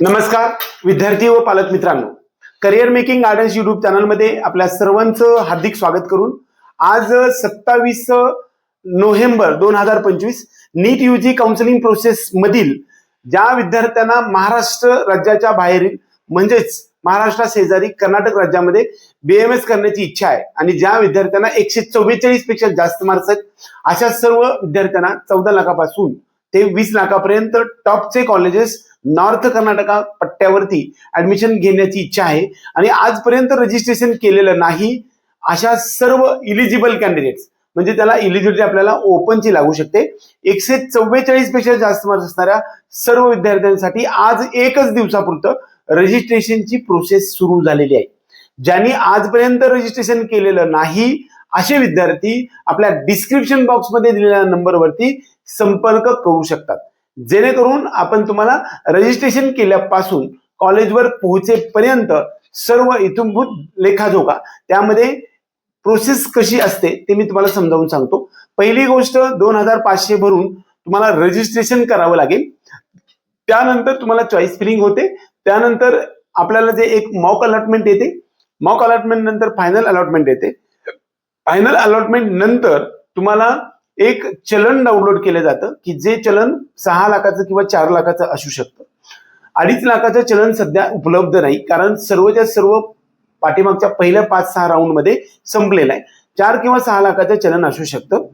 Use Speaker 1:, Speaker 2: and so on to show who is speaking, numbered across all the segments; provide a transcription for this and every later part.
Speaker 1: नमस्कार विद्यार्थी व पालक मित्रांनो. करिअर मेकिंग गार्डन्स युट्यूब चॅनलमध्ये आपल्या सर्वांचं हार्दिक स्वागत करून आज सत्तावीस नोव्हेंबर दोन हजार पंचवीस नीट युजी काउन्सिलिंग प्रोसेस मधील ज्या विद्यार्थ्यांना महाराष्ट्र राज्याच्या बाहेरील म्हणजेच महाराष्ट्रा शेजारी कर्नाटक राज्यामध्ये बीएमएस करण्याची इच्छा आहे आणि ज्या विद्यार्थ्यांना एकशे चव्वेचाळीसपेक्षा जास्त मार्क्स आहेत अशा सर्व विद्यार्थ्यांना चौदा लाखापासून ते वीस लाखापर्यंत टॉपचे कॉलेजेस नॉर्थ कर्नाटका पट्ट्यावरती ऍडमिशन घेण्याची इच्छा आहे. आणि आजपर्यंत रजिस्ट्रेशन केलेलं नाही अशा सर्व इलिजिबल कॅन्डिडेट्स म्हणजे त्याला इलिजिबिलिटी आपल्याला ओपनची लागू शकते. एकशे चव्वेचाळीसपेक्षा जास्त मार्क्स असणाऱ्या सर्व विद्यार्थ्यांसाठी आज एकच दिवसापुरतं रजिस्ट्रेशनची प्रोसेस सुरू झालेली आहे. ज्यांनी आजपर्यंत रजिस्ट्रेशन केलेलं नाही असे विद्यार्थी आपल्या डिस्क्रिप्शन बॉक्समध्ये दिलेल्या नंबरवरती संपर्क करू शकतात. जेणेकरून आपण तुम्हाला रजिस्ट्रेशन केल्यापासून कॉलेजवर पोहोचेपर्यंत सर्व इथूनभूत लेखाजोखा त्यामध्ये प्रोसेस कशी असते ते मी तुम्हाला समजावून सांगतो. पहिली गोष्ट दोन हजार पाचशे भरून तुम्हाला रजिस्ट्रेशन करावं लागेल. त्यानंतर तुम्हाला चॉईस फिलिंग होते. त्यानंतर आपल्याला जे एक मॉक अलॉटमेंट येते मॉक अलॉटमेंट नंतर फायनल अलॉटमेंट येते. फायनल अलॉटमेंट नंतर तुम्हाला एक चलन डाउनलोड केलं जातं की जे चलन सहा लाखाचं किंवा चार लाखाचं असू शकतं. अडीच लाखाचं चलन सध्या उपलब्ध नाही कारण सर्वच्या सर्व पाठीमागच्या पहिल्या पाच सहा राऊंडमध्ये संपलेलं आहे. चार किंवा सहा लाखाचं चलन असू शकतं.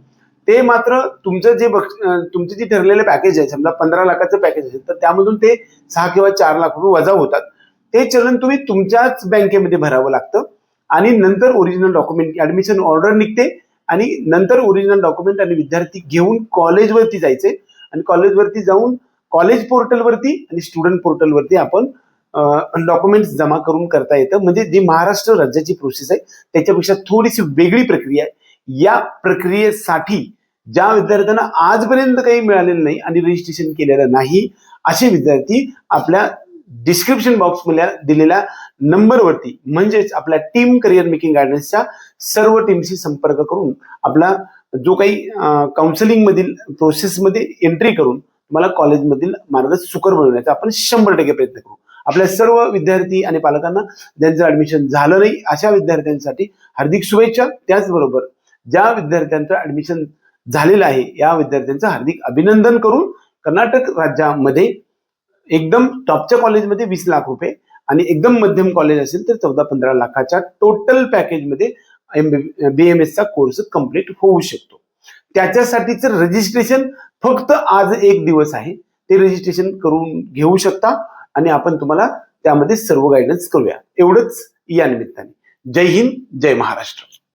Speaker 1: ते मात्र तुमचं जे बक्ष तुमचं जे ठरलेलं पॅकेज आहे समजा पंधरा लाखाचं पॅकेज असेल तर त्यामधून ते सहा किंवा चार लाख रुपये वजा होतात. ते चलन तुम्ही तुमच्याच बँकेमध्ये भरावं लागतं आणि नंतर ओरिजिनल डॉक्युमेंट ऍडमिशन ऑर्डर निघते. आणि नंतर ओरिजिनल डॉक्युमेंट आणि विद्यार्थी घेऊन कॉलेजवरती जायचे. आणि कॉलेजवरती जाऊन कॉलेज पोर्टलवरती आणि स्टुडंट पोर्टलवरती आपण डॉक्युमेंट्स जमा करून करता येतं. म्हणजे जी महाराष्ट्र राज्याची प्रोसेस आहे त्याच्यापेक्षा थोडीशी वेगळी प्रक्रिया आहे. या प्रक्रियेसाठी ज्या विद्यार्थ्यांना आजपर्यंत काही मिळालेलं नाही आणि रजिस्ट्रेशन केलेलं नाही असे विद्यार्थी आपल्या डिस्क्रिप्शन बॉक्समध्ये दिलेल्या नंबरवरती म्हणजेच आपल्या टीम करिअर मेकिंग गायडन्सच्या सर्व टीमशी संपर्क करून आपला जो काही काउन्सिलिंग मधील प्रोसेसमध्ये एंट्री करून तुम्हाला कॉलेजमधील मार्ग सुकर बनवण्याचा आपण शंभर टक्के प्रयत्न करू. आपल्या सर्व विद्यार्थी आणि पालकांना ज्यांचं ऍडमिशन झालं नाही अशा विद्यार्थ्यांसाठी हार्दिक शुभेच्छा. त्याचबरोबर ज्या विद्यार्थ्यांचं ऍडमिशन झालेलं आहे या विद्यार्थ्यांचं हार्दिक अभिनंदन करून कर्नाटक राज्यामध्ये एकदम टॉपच्या कॉलेजमध्ये वीस लाख रुपये आणि एकदम मध्यम कॉलेज असेल तर चौदा पंधरा लाखाच्या टोटल पॅकेजमध्ये बी एम एसचा कोर्स कंप्लीट होऊ शकतो. त्याच्यासाठीचं रजिस्ट्रेशन फक्त आज एक दिवस आहे. ते रजिस्ट्रेशन करून घेऊ शकता आणि आपण तुम्हाला त्यामध्ये सर्व गायडन्स करूया. एवढंच या निमित्ताने. जय हिंद जय महाराष्ट्र.